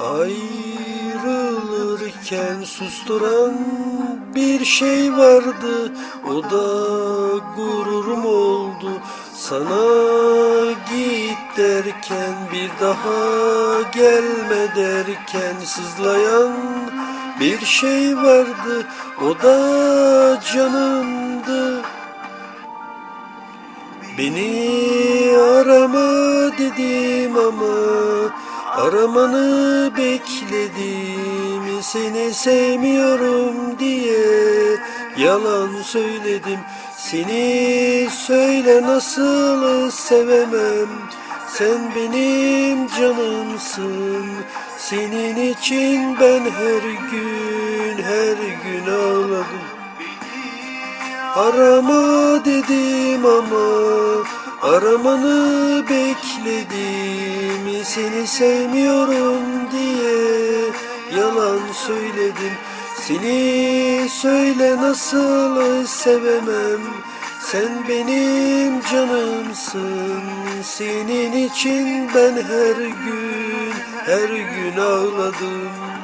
Ayrılırken susturan bir şey vardı. O da gururum oldu. Sana git derken bir daha gelme derken Sızlayan bir şey vardı. O da canımdı. Beni arama dedim ama Aramanı bekledim Seni sevmiyorum diye Yalan söyledim. Seni söyle nasıl sevemem Sen benim canımsın. Senin için ben her gün her gün ağladım. Arama dedim ama aramanı bekledim Seni sevmiyorum diye yalan söyledim. Seni söyle nasıl sevemem Sen benim canımsın. Senin için ben her gün her gün ağladım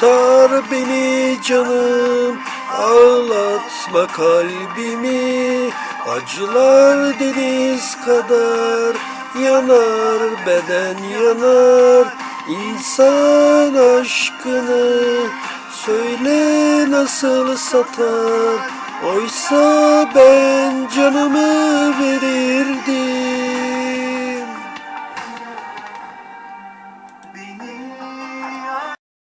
Tar beni canım ağlatma kalbimi. Acılar deniz kadar yanar beden yanar. İnsan aşkını söyle nasıl satar. Oysa ben canımı veririm